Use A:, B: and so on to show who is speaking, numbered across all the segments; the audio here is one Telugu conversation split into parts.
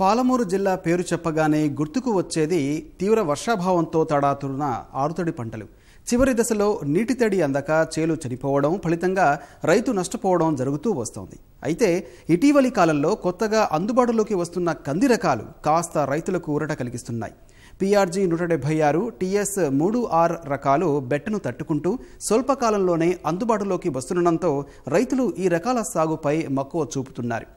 A: పాలమూరు జిల్లా పేరు చెప్పగానే గుర్తుకు వచ్చేది తీవ్ర వర్షాభావంతో తడాతున్న ఆరుతడి పంటలు. చివరి దశలో నీటి తడి అందక చేలు చనిపోవడం ఫలితంగా రైతు నష్టపోవడం జరుగుతూ వస్తోంది. అయితే ఇటీవలి కాలంలో కొత్తగా అందుబాటులోకి వస్తున్న కంది రకాలు కాస్త రైతులకు ఊరట కలిగిస్తున్నాయి. పీఆర్జీ నూట డెబ్బై ఆరు టీఎస్ మూడు ఆర్ రకాలు బెట్టను తట్టుకుంటూ స్వల్పకాలంలోనే అందుబాటులోకి వస్తుండడంతో రైతులు ఈ రకాల సాగుపై మక్కువ చూపుతున్నారు.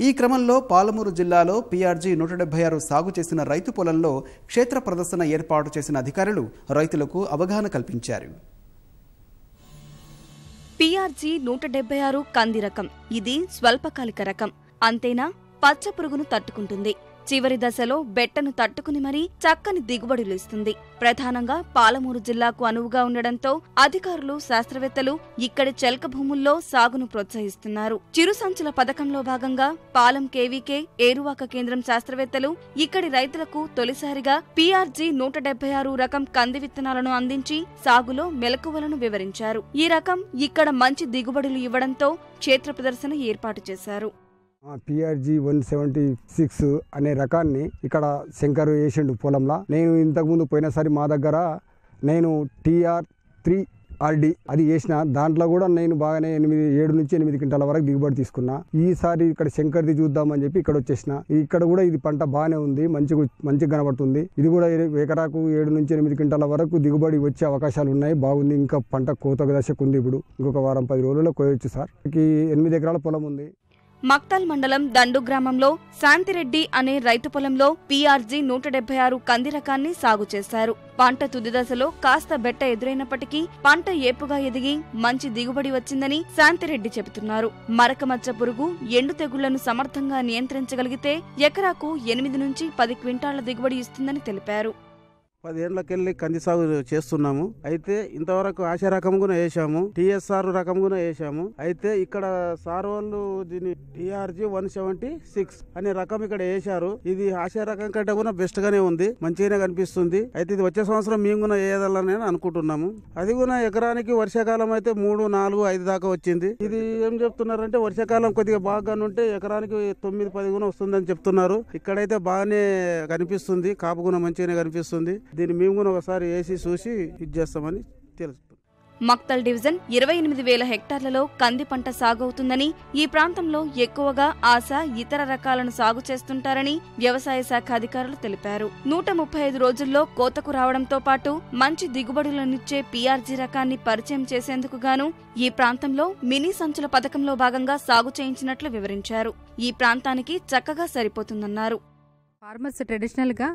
A: ఈ క్రమంలో పాలమూరు జిల్లాలో పీఆర్జీ నూట డెబ్బై ఆరు సాగు చేసిన రైతు పొలంలో క్షేత్ర ప్రదర్శన ఏర్పాటు చేసిన అధికారులు రైతులకు అవగాహన కల్పించారు.
B: పీఆర్జీ నూట డెబ్బై ఆరు కంది రకం. ఇది స్వల్పకాలిక రకం. అంతేనా? పచ్చ పురుగును తట్టుకుంటుంది. చివరి దశలో బెట్టను తట్టుకుని మరీ చక్కని దిగుబడులు ఇస్తుంది. ప్రధానంగా పాలమూరు జిల్లాకు అనువుగా ఉండడంతో అధికారులు శాస్త్రవేత్తలు ఇక్కడి చెలక భూముల్లో సాగును ప్రోత్సహిస్తున్నారు. చిరు సంచుల పథకంలో భాగంగా పాలం కేవీకే ఏరువాక కేంద్రం శాస్త్రవేత్తలు ఇక్కడి రైతులకు తొలిసారిగా పీఆర్జీ నూట డెబ్బై ఆరు రకం కంది విత్తనాలను అందించి సాగులో మెలకువలను వివరించారు. ఈ రకం ఇక్కడ మంచి దిగుబడులు ఇవ్వడంతో క్షేత్ర ప్రదర్శన ఏర్పాటు చేశారు.
C: పిఆర్జీ వన్ సెవెంటీ సిక్స్ అనే రకాన్ని ఇక్కడ శంకర్ వేసిండు పొలంలో. నేను ఇంతకుముందు పోయినసారి మా దగ్గర నేను టీఆర్ త్రీ ఆర్డి అది వేసిన. దాంట్లో కూడా నేను బాగానే ఎనిమిది ఏడు నుంచి ఎనిమిది క్వింటాల వరకు దిగుబడి తీసుకున్నా. ఈసారి ఇక్కడ శంకర్ది చూద్దామని చెప్పి ఇక్కడ వచ్చేసిన. ఇక్కడ కూడా ఇది పంట బాగానే ఉంది మంచి మంచిగా కనబడుతుంది. ఇది కూడా ఎకరాకు ఏడు నుంచి ఎనిమిది క్వింటాల వరకు దిగుబడి వచ్చే అవకాశాలు ఉన్నాయి బాగుంది. ఇంకా పంట కోతకు దశకు ఉంది ఇప్పుడు. ఇంకొక వారం పది రోజుల్లో కోయొచ్చు సార్. ఎనిమిది ఎకరాల పొలం ఉంది.
B: మక్తల్ మండలం దండు గ్రామంలో శాంతిరెడ్డి అనే రైతు పొలంలో పీఆర్జీ నూట డెబ్బై ఆరు కంది రకాన్ని సాగు చేశారు. పంట తుది దశలో కాస్త బెట్ట ఎదురైనప్పటికీ పంట ఏపుగా ఎదిగి మంచి దిగుబడి వచ్చిందని శాంతిరెడ్డి చెబుతున్నారు. మరకమచ్చ పురుగు ఎండు తెగుళ్ళను సమర్థంగా నియంత్రించగలిగితే ఎకరాకు ఎనిమిది నుంచి పది క్వింటాళ్ళ దిగుబడి ఇస్తుందని తెలిపారు.
D: పదేళ్ళకెళ్ళి కంది సాగు చేస్తున్నాము. అయితే ఇంతవరకు ఆశ రకం కూడా వేసాము టిఎస్ఆర్ రకం కూడా వేసాము అయితే ఇక్కడ సార్ వాళ్ళు దీన్ని టిఆర్జీ వన్ సెవెంటీ సిక్స్ అనే రకం ఇక్కడ వేశారు ఇది ఆశ రకం కంటే కూడా బెస్ట్ గానే ఉంది. మంచిగానే కనిపిస్తుంది. అయితే ఇది వచ్చే సంవత్సరం మేము కూడా వేయదాలని అనుకుంటున్నాము. అది కూడా ఎకరానికి వర్షాకాలం అయితే మూడు నాలుగు ఐదు దాకా వచ్చింది. ఇది ఏం చెప్తున్నారంటే వర్షాకాలం కొద్దిగా బాగా ఉంటే ఎకరానికి తొమ్మిది పది గుణ వస్తుందని చెప్తున్నారు. ఇక్కడైతే బాగానే కనిపిస్తుంది. కాపు గుణ మంచిగానే కనిపిస్తుంది. దీన్ని మేము కూడా ఒకసారి వేసి చూసి ఇది చేస్తామని తెలుస్తుంది.
B: మక్తల్ డివిజన్ ఇరవై ఎనిమిది వేల హెక్టార్లలో కంది పంట సాగవుతుందని ఈ ప్రాంతంలో ఎక్కువగా ఆశ ఇతర రకాలను సాగు చేస్తుంటారని వ్యవసాయ శాఖ అధికారులు తెలిపారు. నూట ముప్పై ఐదు రోజుల్లో కోతకు రావడంతో పాటు మంచి దిగుబడులనిచ్చే పీఆర్జీ రకాన్ని పరిచయం చేసేందుకు గాను ఈ ప్రాంతంలో మినీ సంచుల పథకంలో భాగంగా సాగు చేయించినట్లు వివరించారు. ఈ ప్రాంతానికి చక్కగా సరిపోతుందన్నారు.
E: ఫార్మర్స్ ట్రెడిషనల్గా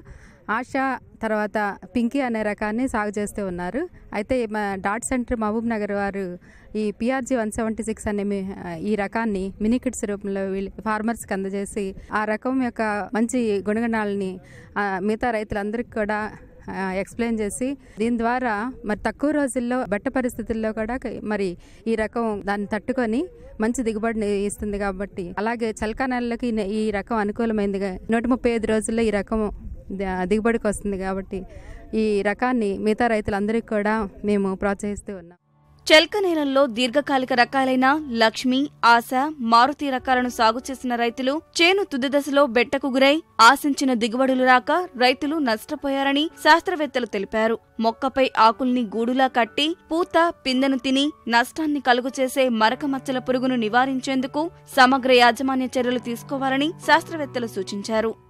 E: ఆశ తర్వాత పింకీ అనే రకాన్ని సాగు చేస్తూ ఉన్నారు. అయితే మా డాట్ సెంటర్ మహబూబ్ నగర్ వారు ఈ పిఆర్జీ వన్ సెవెంటీ సిక్స్ అనే ఈ రకాన్ని మినీ కిట్స్ రూపంలో వీళ్ళు ఫార్మర్స్కి అందజేసి ఆ రకం యొక్క మంచి గుణగణాలని మిగతా రైతులందరికీ కూడా ఎక్స్ప్లెయిన్ చేసి దీని ద్వారా మరి తక్కువ రోజుల్లో బట్ట పరిస్థితుల్లో కూడా మరి ఈ రకం దాన్ని తట్టుకొని మంచి దిగుబడిని ఇస్తుంది కాబట్టి అలాగే చలికా నెలలకు ఈ- రకం అనుకూలమైంది నూట ముప్పై ఐదు రోజుల్లో ఈ రకం దిగుబడికి వస్తుంది కాబట్టి ఈ రకాన్ని మిగతా రైతులందరికీ కూడా మేము ప్రోత్సహిస్తూ ఉన్నాం.
B: చెల్క నేలల్లో దీర్ఘకాలిక రకాలైన లక్ష్మి ఆశ మారుతి రకాలను సాగు చేసిన రైతులు చేను తుది దశలో బెట్టకు గురై ఆశించిన దిగుబడులు రాక రైతులు నష్టపోయారని శాస్త్రవేత్తలు తెలిపారు. మొక్కపై ఆకుల్ని గూడులా కట్టి పూత పిందెను తిని నష్టాన్ని కలుగు చేసే మరక మచ్చల పురుగును నివారించేందుకు సమగ్ర యాజమాన్య చర్యలు తీసుకోవాలని శాస్త్రవేత్తలు సూచించారు.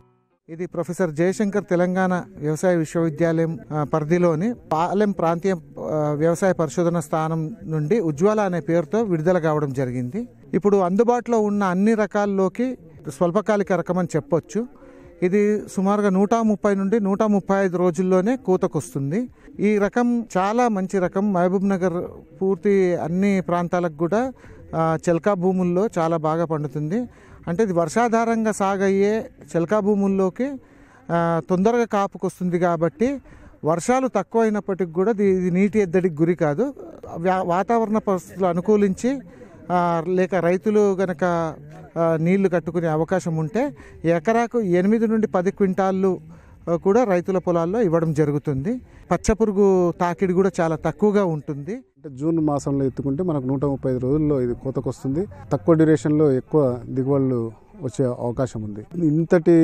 F: ఇది ప్రొఫెసర్ జయశంకర్ తెలంగాణ వ్యవసాయ విశ్వవిద్యాలయం పరిధిలోని పాలెం ప్రాంతీయ వ్యవసాయ పరిశోధన స్థానం నుండి ఉజ్వల అనే పేరుతో విడుదల కావడం జరిగింది. ఇప్పుడు అందుబాటులో ఉన్న అన్ని రకాల్లోకి స్వల్పకాలిక రకం అని చెప్పొచ్చు. ఇది సుమారుగా నూట ముప్పై నుండి నూట ముప్పై ఐదు రోజుల్లోనే కూతకొస్తుంది. ఈ రకం చాలా మంచి రకం. మహబూబ్ నగర్ పూర్తి అన్ని ప్రాంతాలకు కూడా చెల్కా భూముల్లో చాలా బాగా పండుతుంది. అంటే ఇది వర్షాధారంగా సాగయ్యే చిలకా భూముల్లోకి తొందరగా కాపుకొస్తుంది కాబట్టి వర్షాలు తక్కువైనప్పటికి కూడా ఇది నీటి ఎద్దడికి గురి కాదు. వాతావరణ పరిస్థితులు అనుకూలించి లేక రైతులు గనక నీళ్ళు కట్టుకునే అవకాశం ఉంటే ఎకరాకు ఎనిమిది నుండి పది క్వింటాళ్ళు కూడా రైతుల పొలాల్లో ఇవ్వడం జరుగుతుంది. పచ్చపురుగు తాకిడి కూడా చాలా తక్కువగా ఉంటుంది.
G: అంటే జూన్ మాసంలో ఎత్తుకుంటే మనకు నూట ముప్పై ఐదు రోజుల్లో ఇది కోతకొస్తుంది. తక్కువ డ్యూరేషన్లో ఎక్కువ దిగుబడులు వచ్చే అవకాశం ఉంది. ఇంతటి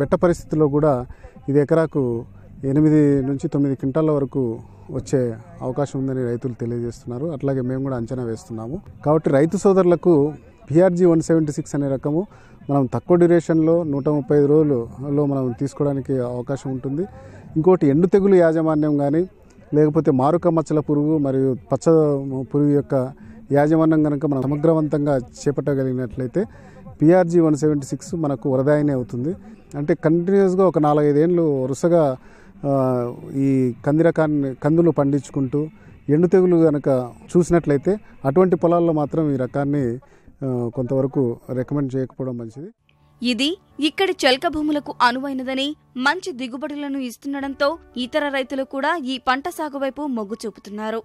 G: బెట్ట పరిస్థితుల్లో కూడా ఇది ఎకరాకు ఎనిమిది నుంచి తొమ్మిది క్వింటాల వరకు వచ్చే అవకాశం ఉందని రైతులు తెలియజేస్తున్నారు. అట్లాగే మేము కూడా అంచనా వేస్తున్నాము. కాబట్టి రైతు సోదరులకు పిఆర్జీ వన్ సెవెంటీ సిక్స్ అనే రకము మనం తక్కువ డ్యూరేషన్లో నూట ముప్పై ఐదు రోజులలో మనం తీసుకోవడానికి అవకాశం ఉంటుంది. ఇంకోటి ఎండు తెగులు యాజమాన్యం కానీ లేకపోతే మారుక మచ్చల పురుగు మరియు పచ్చ పురుగు యొక్క యాజమాన్యం కనుక మనం సమగ్రవంతంగా చేపట్టగలిగినట్లయితే పిఆర్జీ వన్ సెవెంటీ సిక్స్ మనకు వరదాయినే అవుతుంది. అంటే కంటిన్యూస్గా ఒక నాలుగైదేళ్ళు వరుసగా ఈ కంది రకాన్ని కందులు పండించుకుంటూ ఎండు తెగులు కనుక చూసినట్లయితే అటువంటి పొలాల్లో మాత్రం ఈ రకాన్ని కొంతవరకు రికమెండ్ చేయకపోవడం మంచిది.
B: ఇది ఇక్కడి చెల్క భూములకు అనువైనదని మంచి దిగుబడులను ఇస్తుండటంతో ఇతర రైతులు కూడా ఈ పంట సాగు వైపు మొగ్గు చూపుతున్నారు.